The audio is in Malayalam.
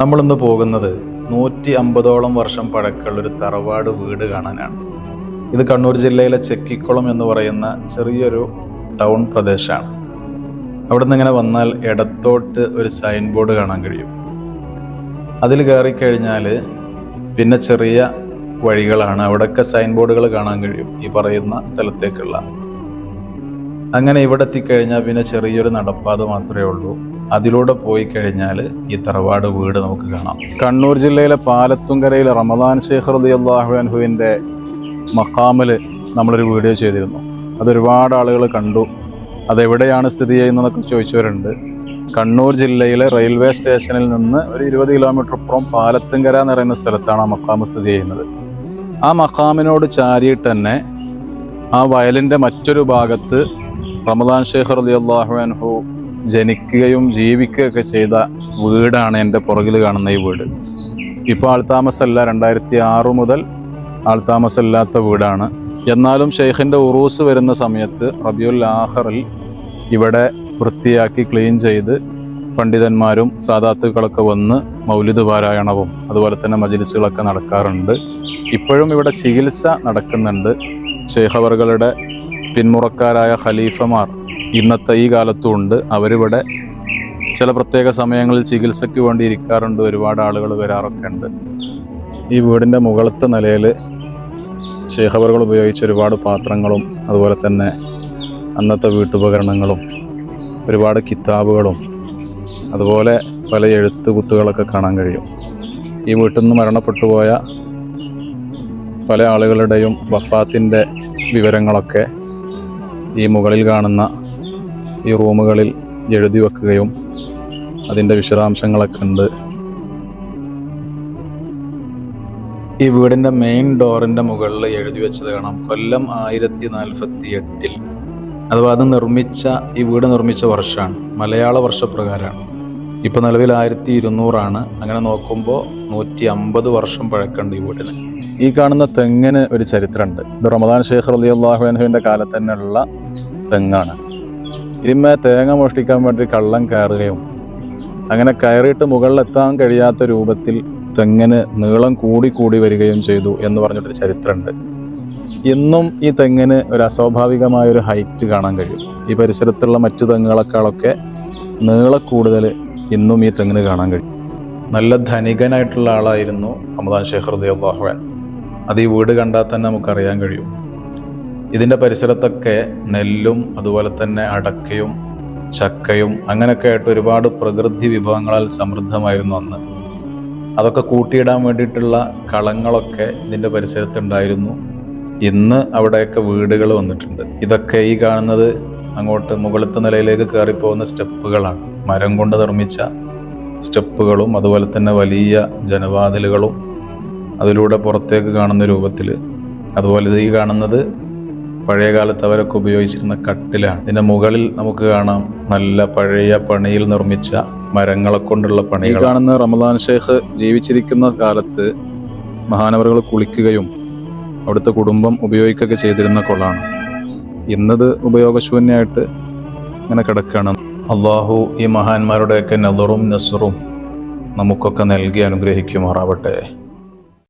നമ്മളിന്ന് പോകുന്നത് നൂറ്റി അമ്പതോളം വർഷം പഴക്കമുള്ള ഒരു തറവാട് വീട് കാണാനാണ്. ഇത് കണ്ണൂർ ജില്ലയിലെ ചെക്കിക്കുളം എന്ന് പറയുന്ന ചെറിയൊരു ടൗൺ പ്രദേശമാണ്. അവിടെ നിന്ന് ഇങ്ങനെ വന്നാൽ ഇടത്തോട്ട് ഒരു സൈൻ ബോർഡ് കാണാൻ കഴിയും. അതിൽ കയറിക്കഴിഞ്ഞാൽ പിന്നെ ചെറിയ വഴികളാണ് അവിടെയൊക്കെ സൈൻ ബോർഡുകൾ കാണാൻ കഴിയും ഈ പറയുന്ന സ്ഥലത്തേക്കുള്ള. അങ്ങനെ ഇവിടെ എത്തിക്കഴിഞ്ഞാൽ പിന്നെ ചെറിയൊരു നടപ്പാത മാത്രമേ ഉള്ളൂ. അതിലൂടെ പോയി കഴിഞ്ഞാൽ ഈ തറവാട് വീട് നമുക്ക് കാണാം. കണ്ണൂർ ജില്ലയിലെ പാലത്തുങ്കരയിൽ റമദാൻ ശേഖർ അള്ളാഹു അൻഹുവിന്റെ മക്കാമിൽ നമ്മളൊരു വീഡിയോ ചെയ്തിരുന്നു. അതൊരുപാട് ആളുകൾ കണ്ടു. അതെവിടെയാണ് സ്ഥിതി ചെയ്യുന്നതെന്നൊക്കെ ചോദിച്ചവരുണ്ട്. കണ്ണൂർ ജില്ലയിലെ റെയിൽവേ സ്റ്റേഷനിൽ നിന്ന് ഒരു ഇരുപത് കിലോമീറ്റർ അപ്പുറം പാലത്തുങ്കര എന്ന് പറയുന്ന സ്ഥലത്താണ് ആ മക്കാമ് സ്ഥിതി ചെയ്യുന്നത്. ആ മക്കാമിനോട് ചാരിയിട്ട് തന്നെ ആ വയലിന്റെ മറ്റൊരു ഭാഗത്ത് റമദാൻ ഷേഖ് അലി അള്ളാഹു അൻഹു ജനിക്കുകയും ജീവിക്കുകയൊക്കെ ചെയ്ത വീടാണ് എന്റെ പുറകിൽ കാണുന്ന ഈ വീട്. ഇപ്പോൾ ആൾത്താമസമല്ല രണ്ടായിരത്തി ആറ് മുതൽ ആൾത്താമസമില്ലാത്ത വീടാണ്. എന്നാലും ഷെയ്ഖിന്റെ ഉറൂസ് വരുന്ന സമയത്ത് റബിയുൽ ആഹറിൽ ഇവിടെ വൃത്തിയാക്കി ക്ലീൻ ചെയ്ത് പണ്ഡിതന്മാരും സാധാത്തുക്കളൊക്കെ വന്ന് മൗലിദ് പാരായണവും അതുപോലെ തന്നെ മജിലിസുകളൊക്കെ നടക്കാറുണ്ട്. ഇപ്പോഴും ഇവിടെ ചികിത്സ നടക്കുന്നുണ്ട്. ഷെയ്ഖവറുകളുടെ പിന്മുറക്കാരായ ഖലീഫമാർ ഇന്നത്തെ ഈ കാലത്തും ഉണ്ട്. അവരിവിടെ ചില പ്രത്യേക സമയങ്ങളിൽ ചികിത്സയ്ക്ക് വേണ്ടി ഇരിക്കാറുണ്ട്. ഒരുപാട് ആളുകൾ വരാറൊക്കെ ഉണ്ട്. ഈ വീടിന്റെ മുകളത്തെ നിലയിൽ ശേഖവറുകൾ ഉപയോഗിച്ച ഒരുപാട് പാത്രങ്ങളും അതുപോലെ തന്നെ അന്നത്തെ വീട്ടുപകരണങ്ങളും ഒരുപാട് കിതാബുകളും അതുപോലെ പല എഴുത്ത് കുത്തുകളൊക്കെ കാണാൻ കഴിയും. ഈ വീട്ടിൽ നിന്ന് മരണപ്പെട്ടു പോയ പല ആളുകളുടെയും വഫാത്തിന്റെ വിവരങ്ങളൊക്കെ ഈ മുകളിൽ കാണുന്ന ഈ റൂമുകളിൽ എഴുതി വെക്കുകയും അതിന്റെ വിശദാംശങ്ങളൊക്കെ ഉണ്ട് ഈ വീടിന്റെ മെയിൻ ഡോറിന്റെ മുകളിൽ എഴുതി വെച്ചത് കാണാം. കൊല്ലം ആയിരത്തി നാൽപ്പത്തി എട്ടിൽ അഥവാ അത് നിർമ്മിച്ച ഈ വീട് നിർമ്മിച്ച വർഷമാണ്. മലയാള വർഷപ്രകാരമാണ്. ഇപ്പോൾ നിലവിൽ ആയിരത്തി ഇരുന്നൂറാണ് അങ്ങനെ നോക്കുമ്പോൾ നൂറ്റി അമ്പത് വർഷം പഴക്കമുണ്ട് ഈ വീടിന്. ഈ കാണുന്ന തെങ്ങിന് ഒരു ചരിത്രമുണ്ട്. ഇത് റമദാൻ ഷെയ്ഖ് അലി അള്ളാഹുവിന്റെ കാലത്ത് തന്നെയുള്ള തെങ്ങാണ്. ഇതിന്മേ തേങ്ങ മോഷ്ടിക്കാൻ വേണ്ടി കള്ളം കയറുകയും അങ്ങനെ കയറിയിട്ട് മുകളിലെത്താൻ കഴിയാത്ത രൂപത്തിൽ തെങ്ങിന് നീളം കൂടി കൂടി വരികയും ചെയ്തു എന്ന് പറഞ്ഞിട്ടൊരു ചരിത്രമുണ്ട്. ഇന്നും ഈ തെങ്ങിന് ഒരു അസ്വാഭാവികമായ ഒരു ഹൈറ്റ് കാണാൻ കഴിയും. ഈ പരിസരത്തുള്ള മറ്റു തെങ്ങുകളെക്കാളൊക്കെ നീളക്കൂടുതൽ ഇന്നും ഈ തെങ്ങിന് കാണാൻ കഴിയും. നല്ല ധനികനായിട്ടുള്ള ആളായിരുന്നു അമദാൻ ഷേഖ് റദി അള്ളാഹുവാൻ അത് ഈ വീട് കണ്ടാൽ തന്നെ നമുക്കറിയാൻ കഴിയും. ഇതിന്റെ പരിസരത്തൊക്കെ നെല്ലും അതുപോലെ തന്നെ അടക്കയും ചക്കയും അങ്ങനെയൊക്കെ ആയിട്ട് ഒരുപാട് പ്രകൃതി വിഭവങ്ങളാൽ സമൃദ്ധമായിരുന്നു അന്ന്. അതൊക്കെ കൂട്ടിയിടാൻ വേണ്ടിയിട്ടുള്ള കളങ്ങളൊക്കെ ഇതിന്റെ പരിസരത്തുണ്ടായിരുന്നു. ഇന്ന് അവിടെയൊക്കെ വീടുകൾ വന്നിട്ടുണ്ട്. ഇതൊക്കെ ഈ കാണുന്നത് അങ്ങോട്ട് മുകളിലത്തെ നിലയിലേക്ക് കയറിപ്പോകുന്ന സ്റ്റെപ്പുകളാണ്. മരം കൊണ്ട് നിർമ്മിച്ച സ്റ്റെപ്പുകളും അതുപോലെ തന്നെ വലിയ ജനവാതിലുകളും അതിലൂടെ പുറത്തേക്ക് കാണുന്ന രൂപത്തിൽ അതുപോലെ ഈ കാണുന്നത് പഴയ കാലത്ത് അവരൊക്കെ ഉപയോഗിച്ചിരുന്ന കട്ടിലാണ്. ഇതിന്റെ മുകളിൽ നമുക്ക് കാണാം നല്ല പഴയ പണിയിൽ നിർമ്മിച്ച മരങ്ങളെ കൊണ്ടുള്ള പണി കാണുന്ന റമദാൻ ഷേഖ് ജീവിച്ചിരിക്കുന്ന കാലത്ത് മഹാനവറുകൾ കുളിക്കുകയും അവിടുത്തെ കുടുംബം ഉപയോഗിക്കുകയൊക്കെ ചെയ്തിരുന്ന കൊള്ളാണ് ഇന്നത് ഉപയോഗശൂന്യമായിട്ട് ഇങ്ങനെ കിടക്കുകയാണ്. അള്ളാഹു ഈ മഹാന്മാരുടെയൊക്കെ നദറും നസറും നമുക്കൊക്കെ നൽകി അനുഗ്രഹിക്കുമാറാവട്ടെ.